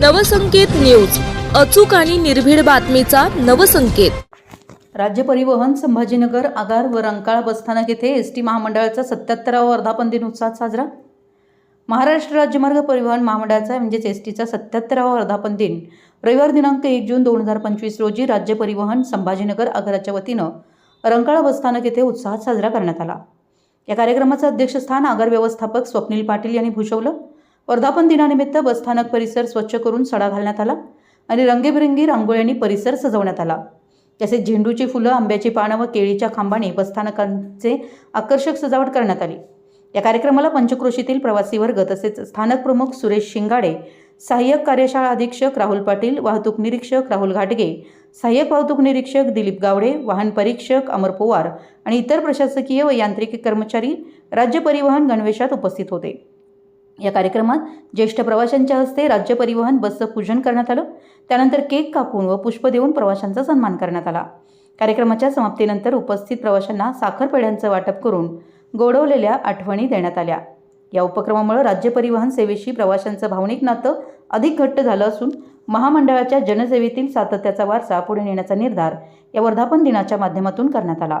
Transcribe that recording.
Navsanket news. अचूक आणि निर्भीड बातमीचा नवसंकेत. राज्य परिवहन संभाजीनगर आगार व रंकाळ बसस्थानक येथे एस टी महामंडळाचा सत्याहत्तरावा वर्धापन दिन उत्साहात साजरा. महाराष्ट्र राज्यमार्ग परिवहन महामंडळाचा म्हणजेच एस टीचा सत्याहत्तरावा वर्धापन दिन. रविवार दिनांक एक जून दोन हजार पंचवीस रोजी राज्य परिवहन संभाजीनगर आगाराच्या वतीनं रंकाळा बसस्थानक येथे उत्साहात साजरा करण्यात आला. या कार्यक्रमाचं अध्यक्षस्थान आगार व्यवस्थापक स्वप्नील पाटील यांनी भूषवलं. वर्धापन दिनानिमित्त बसस्थानक परिसर स्वच्छ करून सडा घालण्यात आला आणि रंगीबेरंगी रांगोळ्यांनी परिसर सजवण्यात आला. तसेच झेंडूची फुलं आंब्याची पानं व केळीच्या खांबाने बसस्थानकांचे आकर्षक सजावट करण्यात आली. या कार्यक्रमाला पंचक्रोशीतील प्रवासी वर्ग तसेच स्थानक प्रमुख सुरेश शिंगाडे सहाय्यक कार्यशाळा अधीक्षक राहुल पाटील वाहतूक निरीक्षक राहुल घाटगे सहाय्यक वाहतूक निरीक्षक दिलीप गावडे वाहन परीक्षक अमर पवार आणि इतर प्रशासकीय व यांत्रिकी कर्मचारी राज्य परिवहन गणवेशात उपस्थित होते. या कार्यक्रमात ज्येष्ठ प्रवाशांच्या हस्ते राज्य परिवहन बसचं पूजन करण्यात आलं. त्यानंतर केक कापून व पुष्प देऊन प्रवाशांचा सन्मान करण्यात आला. कार्यक्रमाच्या समाप्तीनंतर उपस्थित प्रवाशांना साखरपेढ्यांचं वाटप करून गोडवलेल्या आठवणी देण्यात आल्या. या उपक्रमामुळे राज्य परिवहन सेवेशी प्रवाशांचं भावनिक नातं अधिक घट्ट झालं असून महामंडळाच्या जनसेवेतील सातत्याचा वारसा पुढे नेण्याचा निर्धार या वर्धापन दिनाच्या माध्यमातून करण्यात आला.